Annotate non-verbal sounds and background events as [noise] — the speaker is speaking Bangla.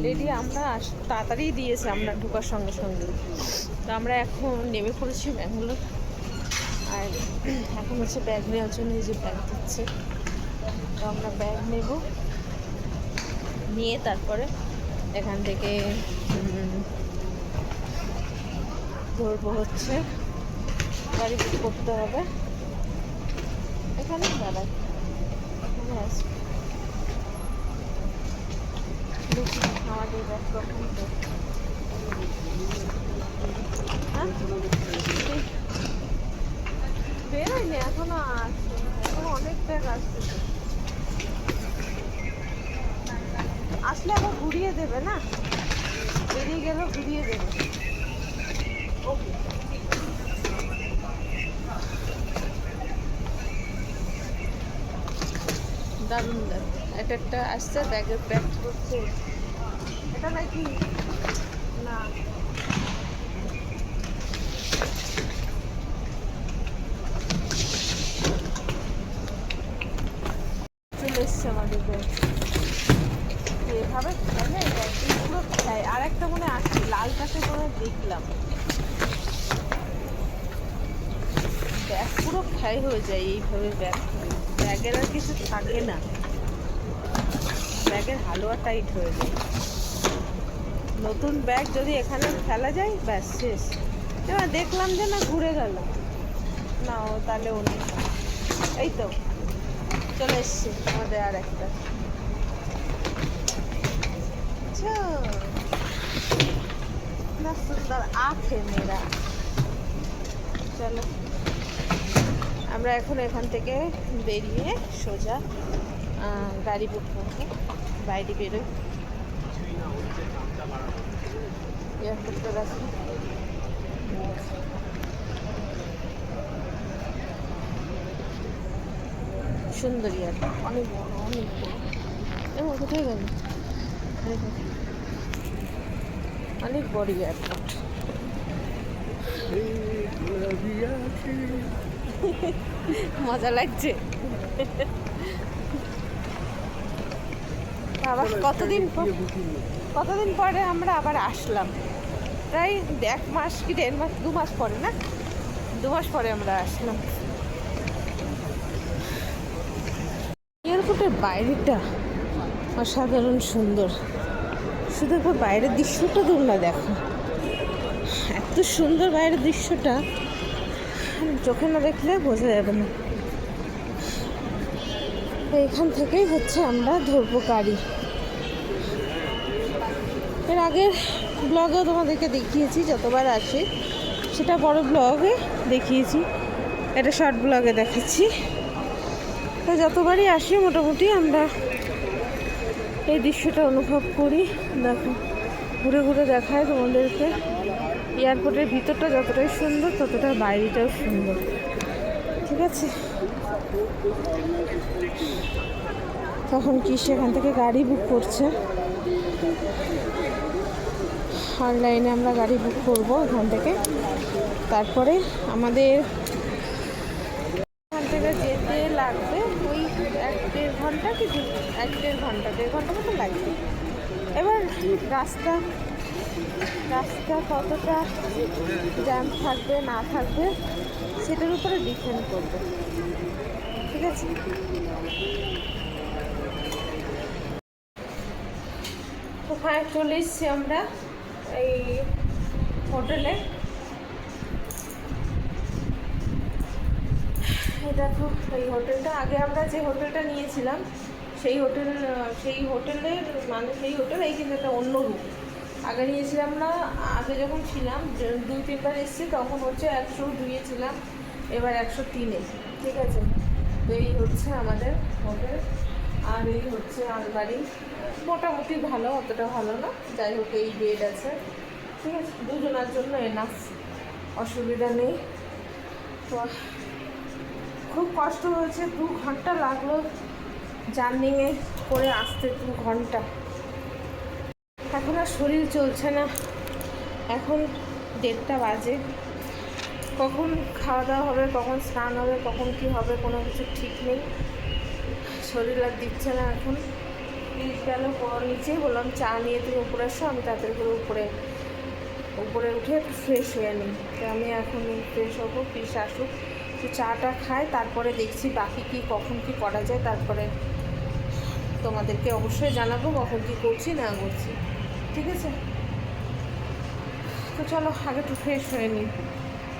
অলরেডি আমরা তাড়াতাড়ি দিয়েছে আমরা ঢোকার সঙ্গে সঙ্গে। তো আমরা এখন নেমে পড়েছি ব্যাঙ্গালোর। আর এখন হচ্ছে ব্যাগ নেওয়ার জন্য যে ব্যাগ দিচ্ছে। তো আমরা ব্যাগ নেব। নিয়ে তারপরে এখান থেকে ধরবো হচ্ছে। গাড়ি করতে হবে। এখানে দাঁড়াই। এখানে বেরোয়নি আসছে আসলে আবার ঘুরিয়ে দেবে না বেরিয়ে গেলেও ঘুরিয়ে দেবে ওকে দারুণ। এটা একটা আসছে ব্যাগের প্যাক করছে এটা নাকি? না। চলে ব্যাগ এভাবে খায় আর একটা মনে করে দেখলাম। ব্যাগ পুরো খাই হয়ে যায় এইভাবে ব্যাগ ব্যাগের আর কিছু থাকে না। ব্যাগের হালুয়া টাইট হয়ে যায়। নতুন ব্যাগ যদি এখানে ফেলা যায়, ব্যাস, শেষ। এবার দেখলাম যে না, ঘুরে গেল। না, ও তাহলে অন্য এই তো, চলে এসছে আমাদের আর একটা। না, সুন্দর আছে মেয়েরা চলো। আমরা এখন এখান থেকে বেরিয়ে সোজা গাড়ি বুক করব। বাইরে বেরোই এয়ারপোর্টটা রাখি সুন্দর এয়ারপোর্ট অনেক বড় অনেক বড়। এবং কোথায় গেল? অনেক বড় এয়ারপোর্ট [laughs] মজা লাগছে। [laughs] বাবা, কতদিন পর- কতদিন পরে আমরা আবার আসলাম? প্রায় এক মাস কি দেড় মাস, দু মাস পরে না? দু মাস পরে আমরা আসলাম। এয়ারপোর্টের বাইরেটা অসাধারণ সুন্দর। শুধু একবার বাইরের দৃশ্যটা তোমরা দেখো। এত সুন্দর বাইরের দৃশ্যটা, চোখে না দেখলে বোঝা যাবে না। এখান থেকেই হচ্ছে আমরা ধরবো গাড়ি এর আগের ব্লগেও তোমাদেরকে দেখিয়েছি, যতবার আসে। সেটা বড় ব্লগে দেখিয়েছি। এটা শর্ট ব্লগে দেখাচ্ছি। তো যতবারই আসি, মোটামুটি আমরা এই দৃশ্যটা অনুভব করি। দেখো, ঘুরে ঘুরে দেখায় তোমাদেরকে। এয়ারপোর্টের ভিতরটা যতটাই সুন্দর ততটা বাইরেটাও সুন্দর। ঠিক আছে? তখন কি সেখান থেকে গাড়ি বুক করছে? অনলাইনে আমরা গাড়ি বুক করব এখান থেকে। তারপরে আমাদের এখান থেকে যেতে লাগবে ওই এক দেড় ঘণ্টা কি এক দেড় ঘণ্টা দেড় ঘণ্টা মতো লাগবে। এবার রাস্তা রাস্তা কতটা জ্যাম থাকবে, না থাকবে, সেটার উপরে ডিপেন্ড করবে। ঠিক আছে? ওখানে চলে এসছি আমরা? এই হোটেলে। দেখো, এই হোটেলটা, আগে আমরা যে হোটেলটা নিয়েছিলাম, সেই হোটেল, সেই হোটেলের মানে সেই হোটেল, এই কিন্তু একটা অন্য রুম। আগে নিয়েছিলাম না, আগে যখন ছিলাম দুই, তিনবার এসেছি, তখন হচ্ছে একশো দুইয়ে ছিলাম, এবার একশো তিনে। ঠিক আছে? তো এই হচ্ছে আমাদের হোটেল, আর এই হচ্ছে আলমারি। মোটামুটি ভালো, অতটা ভালো না। যাই হোক, এই বেড আছে। ঠিক আছে, দুজনের জন্য এনাফ অসুবিধা নেই। তো খুব কষ্ট হয়েছে, দু ঘণ্টা লাগল জার্নিংয়ে করে আসতে, দু ঘণ্টা। এখন আর শরীর চলছে না। এখন দেড়টা বাজে। কখন খাওয়া দাওয়া হবে, কখন স্নান হবে, কখন কি হবে, কোনো কিছু ঠিক নেই। শরীর আর দিচ্ছে না এখন। পিস গেল নিচে বললাম, চা নিয়ে তুমি উপরে আসো আমি তাড়াতাড়ি করে উপরে উপরে উঠে একটু ফ্রেশ হয়ে নিই। তো আমি এখন ফ্রেশ হব, পিস আসুক তো চাটা খাই, তারপরে দেখছি বাকি কি, কখন কি করা যায়, তারপরে তোমাদেরকে অবশ্যই জানাব কখন কি করছি, না করছি। ঠিক আছে? তো চলো, আগে একটু ফ্রেশ হয়ে নিই।